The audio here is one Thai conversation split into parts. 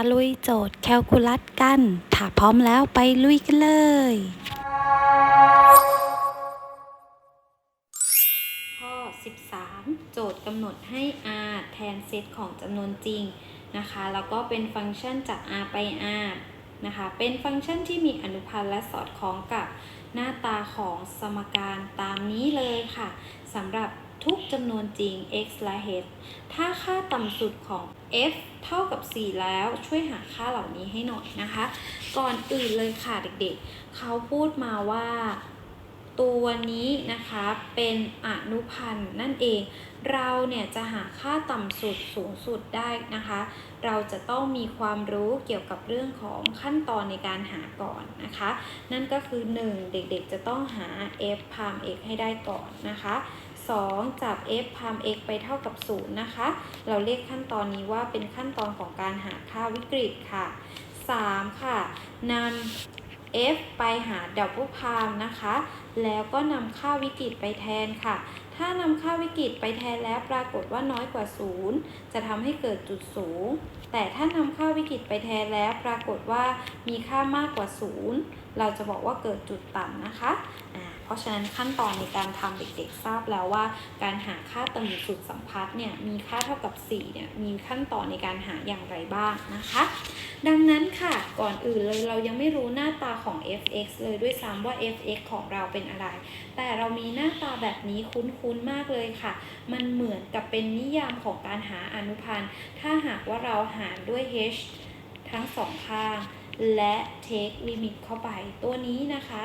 ะลุยโจทย์แคลคูลัสกัน ถ้าพร้อมแล้วไปลุยกันเลย ข้อ 13 โจทย์กำหนดให้ r แทนเซตของจำนวนจริงนะคะ แล้วก็เป็นฟังก์ชันจาก r ไป r นะคะ เป็นฟังก์ชันที่มีอนุพันธ์และสอดคล้องกับหน้าตาของสมการตามนี้เลยค่ะสำหรับ ทุกจำนวนจริง x และ h ถ้าค่าต่ำสุดของ f เท่ากับ 4 แล้วช่วยหาค่าเหล่านี้ให้หน่อยนะคะ ก่อนอื่นเลยค่ะเด็กๆ เขาพูดมาว่าตัวนี้นะคะเป็นอนุพันธ์นั่นเอง เราเนี่ยจะหาค่าต่ำสุดสูงสุดได้นะคะ เราจะต้องมีความรู้เกี่ยวกับเรื่องของขั้นตอนในการหาก่อนนะคะ นั่นก็คือ 1 เด็กๆจะต้องหา f พาม x ให้ได้ก่อนนะคะ 2 จับ f พาม x ไปเท่ากับ 0 นะคะ เราเรียกขั้นตอนนี้ว่าเป็นขั้นตอนของการหาค่าวิกฤตค่ะ 3 ค่ะนำ f ไปหาดับเบิลพามนะคะ แล้วก็นำค่าวิกฤตไปแทนค่ะ ถ้านำค่าวิกฤตไปแทนแล้วปรากฏว่าน้อยกว่า 0 จะทำให้เกิดจุดสูง แต่ถ้านำค่าวิกฤตไปแทนแล้วปรากฏว่ามีค่ามากกว่า 0 เราจะบอกว่าเกิดจุดต่ำนะคะอ่า ราะฉะนั้นขั้นตอนในการทำเด็กๆทราบแล้วว่า การหาค่าต่ำสุดสัมพัทธ์เนี่ยมีค่าเท่ากับ4เนี่ยมีขั้นตอนในการหาอย่างไรบ้างนะคะ ดังนั้นค่ะก่อนอื่นเลยเรายังไม่รู้หน้าตาของ f(x) เลยด้วยซ้ำว่า f(x) ของเราเป็นอะไร แต่เรามีหน้าตาแบบนี้คุ้นๆมากเลยค่ะ มันเหมือนกับเป็นนิยามของการหาอนุพันธ์ ถ้าหากว่าเราหารด้วย h ทั้งสองข้างและ take limit เข้าไปตัวนี้นะคะ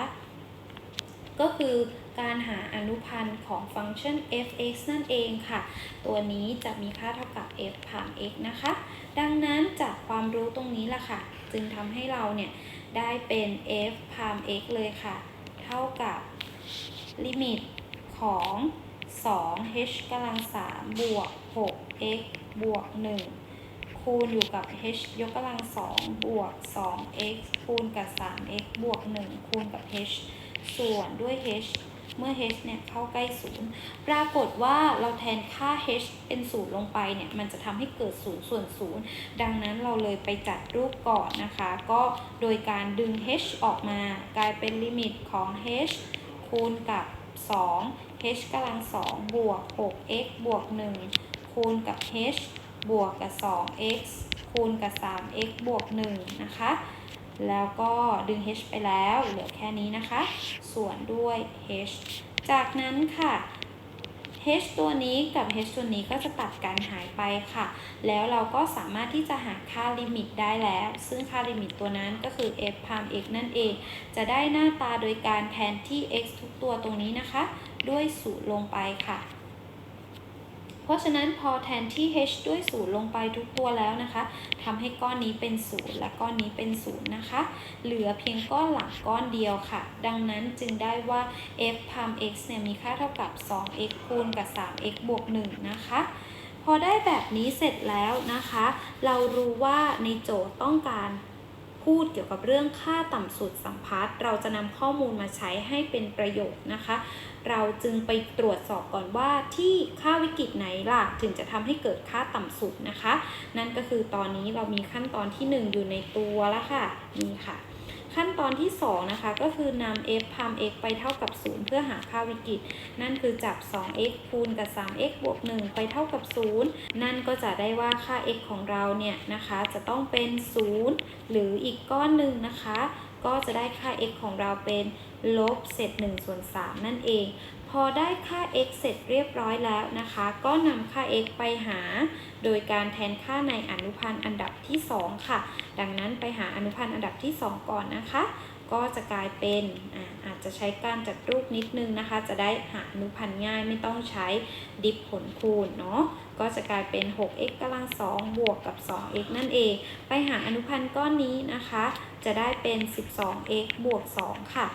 ก็คือการหาอนุพันธ์ของฟังก์ชัน f(x) นั่นเองค่ะ ตัวนี้จะมีค่าเท่ากับ f ผ่าน x นะคะ ดังนั้นจากความรู้ตรงนี้ล่ะค่ะ จึงทำให้เราเนี่ยได้เป็น f พาม x เลยค่ะ เท่ากับลิมิตของ 2 h กำลัง 3 บวก 6 x บวก 1 คูณอยู่กับ h ยกกำลัง 2 บวก 2 x คูณกับ 3 x บวก 1 คูณกับ h ส่วนด้วย h เมื่อ h เนี่ยเข้าใกล้0ปรากฏว่าเราแทนค่า h เป็น0ลงไปเนี่ยมันจะทำให้เกิด0ส่วน0ดังนั้นเราเลยไปจัดรูปก่อนนะคะ ก็โดยการดึง h ออกมากลายเป็นลิมิตของ h คูณกับ 2 h กำลัง 2 บวก 6x บวก 1 คูณกับ h บวกกับ 2x คูณกับ 3x บวก 1 นะคะ แล้วก็ดึง h ไปแล้วเหลือแค่นี้นะคะ ส่วนด้วย h จากนั้นค่ะ h ตัวนี้กับ h ตัวนี้ก็จะตัดกันหายไปค่ะ แล้วเราก็สามารถที่จะหาค่าลิมิตได้แล้ว ซึ่งค่าลิมิตตัวนั้นก็คือ f พาม x นั่นเอง จะได้หน้าตาโดยการแทนที่ x ทุกตัวตรงนี้นะคะ ด้วยศูนย์ลงไปค่ะ เพราะฉะนั้นพอแทนที่ h ด้วยศูนย์ลงไปทุกตัวแล้วนะคะทำให้ก้อนนี้เป็นศูนย์และก้อนนี้เป็นศูนย์นะคะ เหลือเพียงก้อนหลังก้อนเดียวค่ะ ดังนั้นจึงได้ว่า f พาม x เนี่ยมีค่าเท่ากับ 2x คูณกับ 3x บวก1นะคะพอได้แบบนี้เสร็จแล้วนะคะ เรารู้ว่าในโจทย์ต้องการ พูดเกี่ยวกับเรื่องค่าต่ำสุดสัมพัทธ์เราจะนำข้อมูลมาใช้ให้เป็นประโยชน์นะคะ เราจึงไปตรวจสอบก่อนว่าที่ค่าวิกฤตไหนล่ะถึงจะทำให้เกิดค่าต่ำสุดนะคะ นั่นก็คือตอนนี้เรามีขั้นตอนที่ 1 อยู่ในตัวแล้วค่ะนี่ค่ะ ขั้นตอนที่ 2 นะคะ ก็คือนำ f พาม x ไปเท่ากับ 0 เพื่อหาค่าวิกฤต นั่นคือจับ 2x คูณกับ 3x บวก 1 ไปเท่ากับ 0 นั่นก็จะได้ว่าค่า x ของเราเนี่ยนะคะ จะต้องเป็น 0 หรืออีกก้อนหนึ่งนะคะ ก็จะได้ค่า x ของเราเป็นลบเศษ1ส่วน3นั่นเอง อได้ค่า x เสร็จเรียบร้อยแล้วนะคะ ก็นำค่า x ไปหา โดยการแทนค่าในอนุพันธ์อันดับที่ 2 ค่ะ ดังนั้นไปหาอนุพันธ์อันดับที่ 2 ก่อนนะคะ ก็จะกลายเป็นอาอาจจะใช้การจัดรูปนิดนึงนะคะ จะได้หาอนุพันธ์ง่ายไม่ต้องใช้ดิฟผลคูณเนาะก็จะกลายเป็น 6x กำลัง 2 บวกกับ 2x นั่นเอง ไปหาอนุพันธ์ก้อนนี้นะคะ จะได้เป็น 12x บวก 2 ค่ะ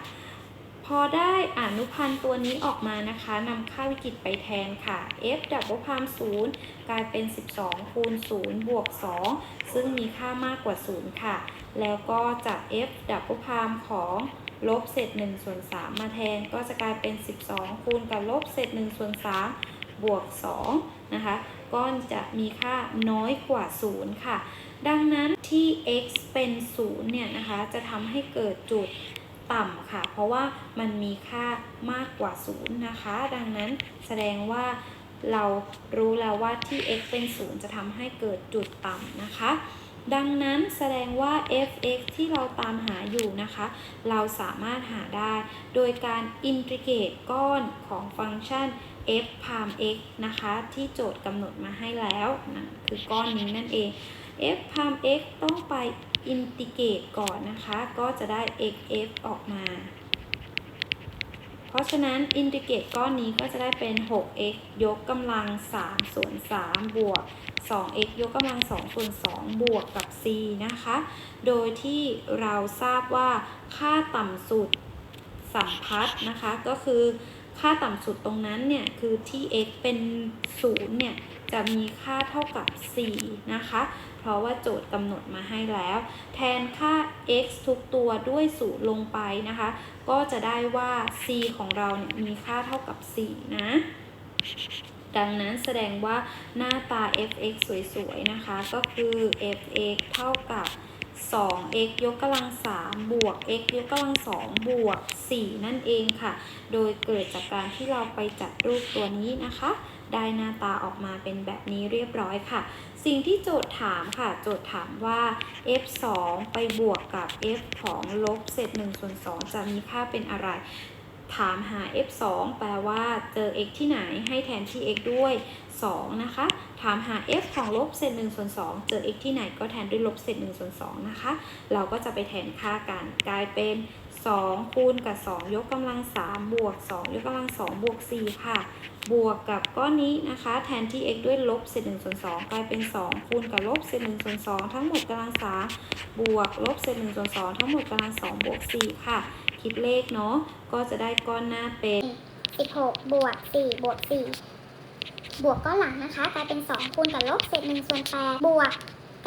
พอได้อนุพันธ์ตัวนี้ออกมานะคะนำค่าวิกฤตไปแทนค่ะ f ดับเบิลพาม0กลายเป็น 12 คูณ 0 บวก 2 ซึ่งมีค่ามากกว่า 0 ค่ะ แล้วก็จาก f ดับเบิลพามของลบเศษ1ส่วน3มาแทนก็จะกลายเป็น 12 คูณกับลบเศษ1ส่วน3บวก2นะคะก้อนจะมีค่าน้อยกว่า 0 ค่ะ ดังนั้นที่ x เป็น 0 เนี่ยนะคะ จะทำให้เกิดจุด ต่ำค่ะ เพราะว่ามันมีค่ามากกว่า 0 นะคะ ดังนั้นแสดงว่าเรารู้แล้วว่าที่ x เป็น 0 จะทำให้เกิดจุดต่ำนะคะ ดังนั้นแสดงว่า f(x) ที่เราตามหาอยู่นะคะ เราสามารถหาได้ โดยการอินทิเกรตก้อนของฟังก์ชัน f พาม x นะคะ ที่โจทย์กำหนดมาให้แล้วนะคือก้อนนี้นั่นเอง f พาม x ต้องไป อินทิเกรตก่อนนะคะ ก็จะได้ x f ออกมา เพราะฉะนั้นอินทิเกรตก้อนนี้ก็จะได้เป็น 6x ยกกำลัง 3 ส่วน 3 บวก 2x ยกกำลัง 2 ส่วน 2 บวกกับ c นะคะ โดยที่เราทราบว่าค่าต่ำสุดสัมพัทธ์นะคะก็คือ ค่าต่ำสุดตรงนั้นเนี่ยคือที่ x เป็น 0 เนี่ยจะมีค่าเท่ากับ 4 นะคะ เพราะว่าโจทย์กำหนดมาให้แล้ว แทนค่า x ทุกตัวด้วย 0 ลงไปนะคะ ก็จะได้ว่า c ของเราเนี่ยมีค่าเท่ากับ 4 นะ ดังนั้นแสดงว่าหน้าตา f(x) สวยๆ นะคะ ก็คือ f(x) เท่ากับ 2x ยกกำลัง3บวก x ยกกำลัง2บวก 4 นั่นเองค่ะ โดยเกิดจากการที่เราไปจัดรูปตัวนี้นะคะ ได้หน้าตาออกมาเป็นแบบนี้เรียบร้อยค่ะ สิ่งที่โจทย์ถามค่ะ โจทย์ถามว่า f 2ไปบวกกับ f ของลบเศษ1ส่วน2จะมีค่าเป็นอะไร ถามหา f 2 แปลว่าเจอ x ที่ไหนให้แทนที่ x ด้วย 2 นะคะ ถามหา f ของลบเศษ1ส่วน2เจอ x ที่ไหนก็แทนด้วยลบเศษ1ส่วน2นะคะ เราก็จะไปแทนค่ากันกลายเป็น 2 คูณกับ 2 ยกกำลัง 3 บวก 2 ยกกำลัง 2 บวก 4 ค่ะ บวกกับก้อนนี้นะคะ แทนที่ x ด้วยลบเศษ1ส่วน2กลายเป็น 2 คูณกับลบเศษ1ส่วน2ทั้งหมดกำลัง 3 บวกลบเศษ1ส่วน2ทั้งหมดกำลัง 2 บวก 4 ค่ะ คิดเลขเนาะ ก็จะได้ก้อนหน้าเป็น16 บวก 4 บวก 4 บวกก้อนหลังนะคะ กลายเป็น 2 คูณกับลบเศษ1ส่วน8บวก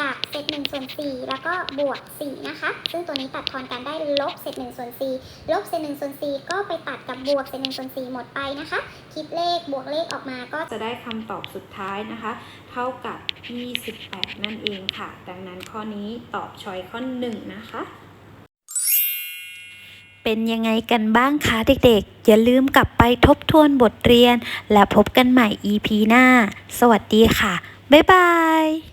กับเศษ1ส่วน4แล้วก็บวก4นะคะ ซึ่งตัวนี้ตัดทอนกันได้ลบเศษ1ส่วน4ลบเศษ1ส่วน4ก็ไปตัดกับบวกเศษ1ส่วน4หมดไปนะคะ คิดเลขบวกเลขออกมาก็จะได้คำตอบสุดท้ายนะคะ เท่ากับ 28 นั่นเองค่ะ ดังนั้นข้อนี้ตอบชอยข้อ1นะคะเป็นยังไงกันบ้างคะเด็กๆ อย่าลืมกลับไปทบทวนบทเรียน และพบกันใหม่ EP หน้า สวัสดีค่ะ บ๊ายบาย